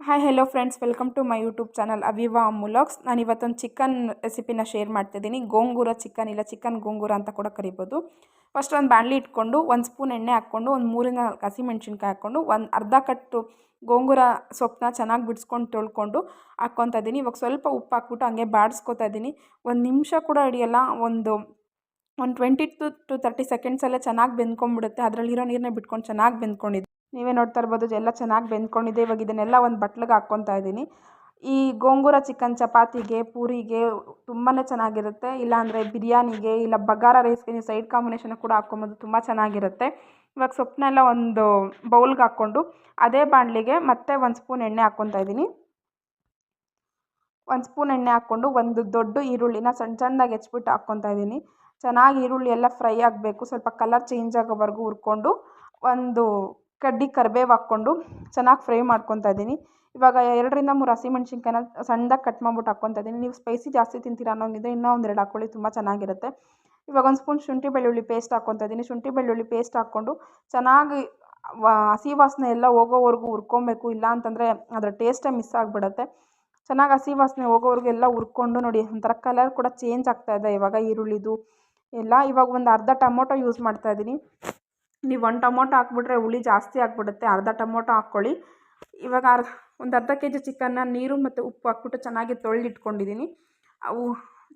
Hi hello friends welcome to my YouTube channel Aviva ಮುಲಾಗ್ಸ್ ನಾನು ಇವತ್ತೊಂದು ಚಿಕನ್ ರೆಸಿಪಿನ ಶೇರ್ ಮಾಡ್ತಿದ್ದೀನಿ ಗೋಂಗೂರ ಚಿಕನ್ ಇಲ್ಲ ಚಿಕನ್ ಗೋಂಗೂರ ಅಂತ ಕೂಡ ಕರಿಬೋದು. ಫಸ್ಟ್ ಒಂದು ಬಾಣಲಿ ಇಟ್ಕೊಂಡು, ಒಂದು ಸ್ಪೂನ್ ಎಣ್ಣೆ ಹಾಕ್ಕೊಂಡು, ಒಂದು ಮೂರಿಂದ ಹಸಿಮೆಣ್ಸಿನ್ಕಾಯಿ ಹಾಕ್ಕೊಂಡು, ಒಂದು ಅರ್ಧ ಕಟ್ಟು ಗೋಂಗೂರ ಸೊಪ್ಪನ್ನ ಚೆನ್ನಾಗಿ ಬಿಡಿಸ್ಕೊಂಡು ತೊಳ್ಕೊಂಡು ಹಾಕ್ಕೊತಾ ಇದ್ದೀನಿ ಇವಾಗ ಸ್ವಲ್ಪ ಉಪ್ಪು ಹಾಕ್ಬಿಟ್ಟು ಹಂಗೆ ಬಾಡಿಸ್ಕೊತಾ ಇದ್ದೀನಿ ಒಂದು ನಿಮಿಷ ಕೂಡ ಹಿಡಿಯಲ್ಲ, ಒಂದು ಒಂದು ಟ್ವೆಂಟಿ ಟು ಟು ತರ್ಟಿ ಸೆಕೆಂಡ್ಸಲ್ಲೇ ಚೆನ್ನಾಗಿ ಬೆಂದ್ಕೊಂಡ್ಬಿಡುತ್ತೆ. ಅದರಲ್ಲಿರೋ ನೀರನ್ನೇ ಬಿಟ್ಕೊಂಡು ಚೆನ್ನಾಗಿ ಬೆಂದ್ಕೊಂಡಿದ್ದು ನೀವೇ ನೋಡ್ತಾ ಇರ್ಬೋದು, ಎಲ್ಲ ಚೆನ್ನಾಗಿ ಬೆಂದ್ಕೊಂಡಿದೆ. ಇವಾಗ ಇದನ್ನೆಲ್ಲ ಒಂದು ಬಟ್ಲಿಗೆ ಹಾಕ್ಕೊತಾ ಇದ್ದೀನಿ. ಈ ಗೋಂಗೂರ ಚಿಕನ್ ಚಪಾತಿಗೆ, ಪೂರಿಗೆ ತುಂಬಾ ಚೆನ್ನಾಗಿರುತ್ತೆ. ಇಲ್ಲಾಂದರೆ ಬಿರಿಯಾನಿಗೆ, ಇಲ್ಲ ಬಗಾರ ರೈಸ್ಗೆ ನೀವು ಸೈಡ್ ಕಾಂಬಿನೇಷನ್ ಕೂಡ ಹಾಕ್ಕೊಬೋದು, ತುಂಬ ಚೆನ್ನಾಗಿರುತ್ತೆ. ಇವಾಗ ಸೊಪ್ಪನ್ನೆಲ್ಲ ಒಂದು ಬೌಲ್ಗೆ ಹಾಕ್ಕೊಂಡು ಅದೇ ಬಾಣಲಿಗೆ ಮತ್ತೆ ಒಂದು ಸ್ಪೂನ್ ಎಣ್ಣೆ ಹಾಕ್ಕೊತಾ ಇದ್ದೀನಿ. ಒಂದು ಸ್ಪೂನ್ ಎಣ್ಣೆ ಹಾಕ್ಕೊಂಡು ಒಂದು ದೊಡ್ಡ ಈರುಳ್ಳಿನ ಸಣ್ಣ ಸಣ್ಣದಾಗಿ ಹೆಚ್ಬಿಟ್ಟು ಹಾಕ್ಕೊತಾ ಇದ್ದೀನಿ. ಚೆನ್ನಾಗಿ ಈರುಳ್ಳಿ ಎಲ್ಲ ಫ್ರೈ ಆಗಬೇಕು. ಸ್ವಲ್ಪ ಕಲರ್ ಚೇಂಜ್ ಆಗೋವರೆಗೂ ಹುರ್ಕೊಂಡು ಒಂದು ಕಡ್ಡಿ ಕರ್ಬೇವು ಹಾಕ್ಕೊಂಡು ಚೆನ್ನಾಗಿ ಫ್ರೈ ಮಾಡ್ಕೊತಾ ಇದ್ದೀನಿ ಇವಾಗ ಎರಡರಿಂದ ಮೂರು ಹಸಿಮೆಣ್ಸಿನ್ಕಾಯಿನ ಸಣ್ಣದಾಗಿ ಕಟ್ ಮಾಡ್ಬಿಟ್ಟು ಹಾಕ್ಕೊತಾ ಇದ್ದೀನಿ ನೀವು ಸ್ಪೈಸಿ ಜಾಸ್ತಿ ತಿಂತೀರಾ ಅನ್ನೋಂಗಿದ್ರೆ ಇನ್ನೂ ಒಂದೆರಡು ಹಾಕ್ಕೊಳ್ಳಿ ತುಂಬ ಚೆನ್ನಾಗಿರುತ್ತೆ. ಇವಾಗ ಒಂದು ಸ್ಪೂನ್ ಶುಂಠಿ ಬೆಳ್ಳುಳ್ಳಿ ಪೇಸ್ಟ್ ಹಾಕ್ಕೊತಾ ಇದ್ದೀನಿ ಶುಂಠಿ ಬೆಳ್ಳುಳ್ಳಿ ಪೇಸ್ಟ್ ಹಾಕ್ಕೊಂಡು ಚೆನ್ನಾಗಿ ಹಸಿ ವಾಸನೆ ಎಲ್ಲ ಹೋಗೋವರೆಗೂ ಹುರ್ಕೊಬೇಕು. ಇಲ್ಲ ಅಂತಂದರೆ ಅದರ ಟೇಸ್ಟೇ ಮಿಸ್ ಆಗಿಬಿಡುತ್ತೆ. ಚೆನ್ನಾಗಿ ಹಸಿ ವಾಸನೆ ಹೋಗೋವರೆಗೂ ಎಲ್ಲ ಹುರ್ಕೊಂಡು ನೋಡಿ, ಒಂಥರ ಕಲರ್ ಕೂಡ ಚೇಂಜ್ ಆಗ್ತಾಯಿದೆ ಇವಾಗ ಈರುಳ್ಳಿದು ಎಲ್ಲ ಇವಾಗ ಒಂದು ಅರ್ಧ ಟೊಮೊಟೊ ಯೂಸ್ ಮಾಡ್ತಾಯಿದ್ದೀನಿ ನೀವು ಒಂದು ಟೊಮೊಟೊ ಹಾಕ್ಬಿಟ್ರೆ ಹುಳಿ ಜಾಸ್ತಿ ಆಗಿಬಿಡುತ್ತೆ, ಅರ್ಧ ಟೊಮೊಟೊ ಹಾಕ್ಕೊಳ್ಳಿ ಇವಾಗ ಒಂದು ಅರ್ಧ ಕೆ ಜಿ ಚಿಕನ್ನ ನೀರು ಮತ್ತು ಉಪ್ಪು ಹಾಕ್ಬಿಟ್ಟು ಚೆನ್ನಾಗಿ ತೊಳೆದಿಟ್ಕೊಂಡಿದ್ದೀನಿ ಅವು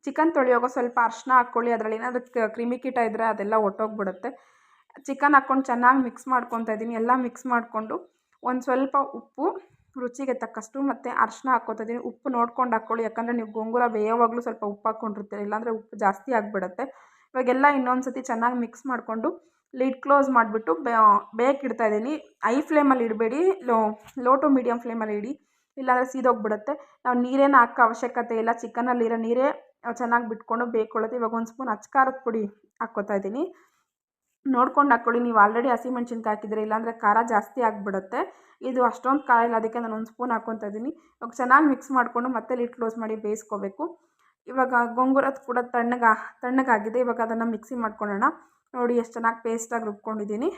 ಚಿಕನ್ ತೊಳೆಯೋವಾಗ ಸ್ವಲ್ಪ ಅರಿಶಿನ ಹಾಕ್ಕೊಳ್ಳಿ ಅದರಲ್ಲಿ ಏನಾದರೂ ಕ್ರಿಮಿಕೀಟ ಇದ್ದರೆ ಅದೆಲ್ಲ ಒಟ್ಟೋಗ್ಬಿಡುತ್ತೆ. ಚಿಕನ್ ಹಾಕ್ಕೊಂಡು ಚೆನ್ನಾಗಿ ಮಿಕ್ಸ್ ಮಾಡ್ಕೊತಾ ಇದ್ದೀನಿ ಎಲ್ಲ ಮಿಕ್ಸ್ ಮಾಡಿಕೊಂಡು ಒಂದು ಸ್ವಲ್ಪ ಉಪ್ಪು, ರುಚಿಗೆ ತಕ್ಕಷ್ಟು ಮತ್ತು ಅರಿಶಿನ ಹಾಕ್ಕೊತಾ ಇದ್ದೀನಿ ಉಪ್ಪು ನೋಡ್ಕೊಂಡು ಹಾಕ್ಕೊಳ್ಳಿ ಯಾಕಂದರೆ ನೀವು ಗೊಂಗುರ ಬೇಯೋವಾಗಲೂ ಸ್ವಲ್ಪ ಉಪ್ಪು ಹಾಕ್ಕೊಂಡಿರ್ತೀರಿ ಇಲ್ಲಾಂದರೆ ಉಪ್ಪು ಜಾಸ್ತಿ ಆಗಿಬಿಡುತ್ತೆ. ಇವಾಗೆಲ್ಲ ಇನ್ನೊಂದು ಸತಿ ಚೆನ್ನಾಗಿ ಮಿಕ್ಸ್ ಮಾಡಿಕೊಂಡು ಲಿಡ್ ಕ್ಲೋಸ್ ಮಾಡಿಬಿಟ್ಟು ಬೇಕಿಡ್ತಾ ಇದ್ದೀನಿ. ಐ ಫ್ಲೇಮಲ್ಲಿ ಇಡಬೇಡಿ, ಲೋ ಲೋ ಟು ಮೀಡಿಯಮ್ ಫ್ಲೇಮಲ್ಲಿ ಇಡಿ. ಇಲ್ಲಾಂದರೆ ಸೀದೋಗ್ಬಿಡುತ್ತೆ. ನಾವು ನೀರೇನು ಹಾಕೋ ಅವಶ್ಯಕತೆ ಇಲ್ಲ. ಚಿಕನಲ್ಲಿರೋ ನೀರೇ ಚೆನ್ನಾಗಿ ಬಿಟ್ಕೊಂಡು ಬೇಕೊಳ್ಳುತ್ತೆ ಇವಾಗ ಒಂದು ಸ್ಪೂನ್ ಅಚ್ಕಾರದ ಪುಡಿ ಹಾಕ್ಕೋತಾ ಇದ್ದೀನಿ. ನೋಡ್ಕೊಂಡು ಹಾಕ್ಕೊಳ್ಳಿ ನೀವು ಆಲ್ರೆಡಿ ಹಸಿಮೆಣ್ಸಿನ್ಕಾಯಿ ಹಾಕಿದ್ರೆ ಇಲ್ಲಾಂದರೆ ಖಾರ ಜಾಸ್ತಿ ಆಗಿಬಿಡುತ್ತೆ. ಇದು ಅಷ್ಟೊಂದು ಖಾರ ಇಲ್ಲ. ಅದಕ್ಕೆ ನಾನು ಒಂದು ಸ್ಪೂನ್ ಹಾಕ್ಕೊತಾ ಇದ್ದೀನಿ. ಇವಾಗ ಚೆನ್ನಾಗಿ ಮಿಕ್ಸ್ ಮಾಡಿಕೊಂಡು ಮತ್ತೆ ಲಿಡ್ ಕ್ಲೋಸ್ ಮಾಡಿ ಬೇಯಿಸ್ಕೋಬೇಕು. ಇವಾಗ ಗೋಂಗೂರ ಕೂಡ ತಣ್ಣಗ, ತಣ್ಣಗಾಗಿದೆ. ಇವಾಗ ಅದನ್ನು ಮಿಕ್ಸಿ ಮಾಡ್ಕೊಳ್ಳೋಣ. ನೋಡಿ ಎಷ್ಟು ಚೆನ್ನಾಗಿ ಪೇಸ್ಟಾಗಿ ರುಬ್ಕೊಂಡಿದ್ದೀನಿ.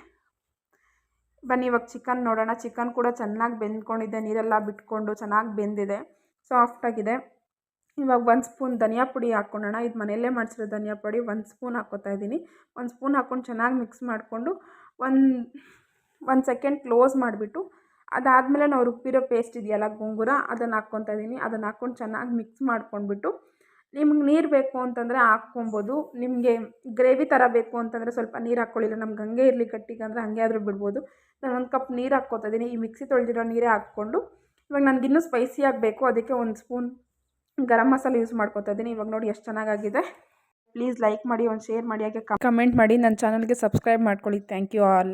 ಬನ್ನಿ, ಇವಾಗ ಚಿಕನ್ ನೋಡೋಣ. ಚಿಕನ್ ಕೂಡ ಚೆನ್ನಾಗಿ ಬೆಂದ್ಕೊಂಡಿದೆ. ನೀರೆಲ್ಲ ಬಿಟ್ಕೊಂಡು ಚೆನ್ನಾಗಿ ಬೆಂದಿದೆ. ಸಾಫ್ಟಾಗಿದೆ ಇವಾಗ ಒಂದು ಸ್ಪೂನ್ ಧನಿಯಾ ಪುಡಿ ಹಾಕ್ಕೊಳ್ಳೋಣ. ಇದು ಮನೆಯಲ್ಲೇ ಮಾಡಿಸಿರೋ ಧನಿಯಾ ಪುಡಿ. ಒಂದು ಸ್ಪೂನ್ ಹಾಕ್ಕೋತಾ ಇದ್ದೀನಿ. ಒಂದು ಸ್ಪೂನ್ ಹಾಕ್ಕೊಂಡು ಚೆನ್ನಾಗಿ ಮಿಕ್ಸ್ ಮಾಡಿಕೊಂಡು ಒಂದು ಒಂದು ಸೆಕೆಂಡ್ ಕ್ಲೋಸ್ ಮಾಡಿಬಿಟ್ಟು ಅದಾದಮೇಲೆ ನಾವು ರುಬ್ಬಿರೋ ಪೇಸ್ಟ್ ಇದೆಯಲ್ಲ ಗೊಂಗುರ, ಅದನ್ನು ಹಾಕ್ಕೊತಾ ಇದ್ದೀನಿ. ಅದನ್ನು ಹಾಕ್ಕೊಂಡು ಚೆನ್ನಾಗಿ ಮಿಕ್ಸ್ ಮಾಡ್ಕೊಂಡ್ಬಿಟ್ಟು ನಿಮ್ಗೆ ನೀರು ಬೇಕು ಅಂತಂದರೆ ಹಾಕ್ಕೊಬೋದು. ನಿಮಗೆ ಗ್ರೇವಿ ಥರ ಬೇಕು ಅಂತಂದರೆ ಸ್ವಲ್ಪ ನೀರು ಹಾಕ್ಕೊಳ್ಳಿಲ್ಲ ನಮ್ಗೆ ಹಂಗೆ ಇರಲಿ ಗಟ್ಟಿಗೆ ಅಂದರೆ ಹಾಗೆ ಆದರೂ ಬಿಡ್ಬೋದು. ನಾನು ಒಂದು ಕಪ್ ನೀರು ಹಾಕ್ಕೊತಾ ಇದ್ದೀನಿ ಈ ಮಿಕ್ಸಿ ತೊಳೆದಿರೋ ನೀರೇ ಹಾಕ್ಕೊಂಡು ಇವಾಗ ನನಗೆ ಇನ್ನೂ ಸ್ಪೈಸಿ ಆಗಬೇಕು ಅದಕ್ಕೆ ಒಂದು ಸ್ಪೂನ್ ಗರಂ ಮಸಾಲೆ ಯೂಸ್ ಮಾಡ್ಕೊತಾ ಇದ್ದೀನಿ ಇವಾಗ ನೋಡಿ ಎಷ್ಟು ಚೆನ್ನಾಗಾಗಿದೆ. ಪ್ಲೀಸ್ ಲೈಕ್ ಮಾಡಿ, ಒಂದು ಶೇರ್ ಮಾಡಿ, ಹಾಗೆ ಕಮೆಂಟ್ ಮಾಡಿ. ನನ್ನ ಚಾನಲ್ಗೆ ಸಬ್ಸ್ಕ್ರೈಬ್ ಮಾಡ್ಕೊಳ್ಳಿ. Thank you all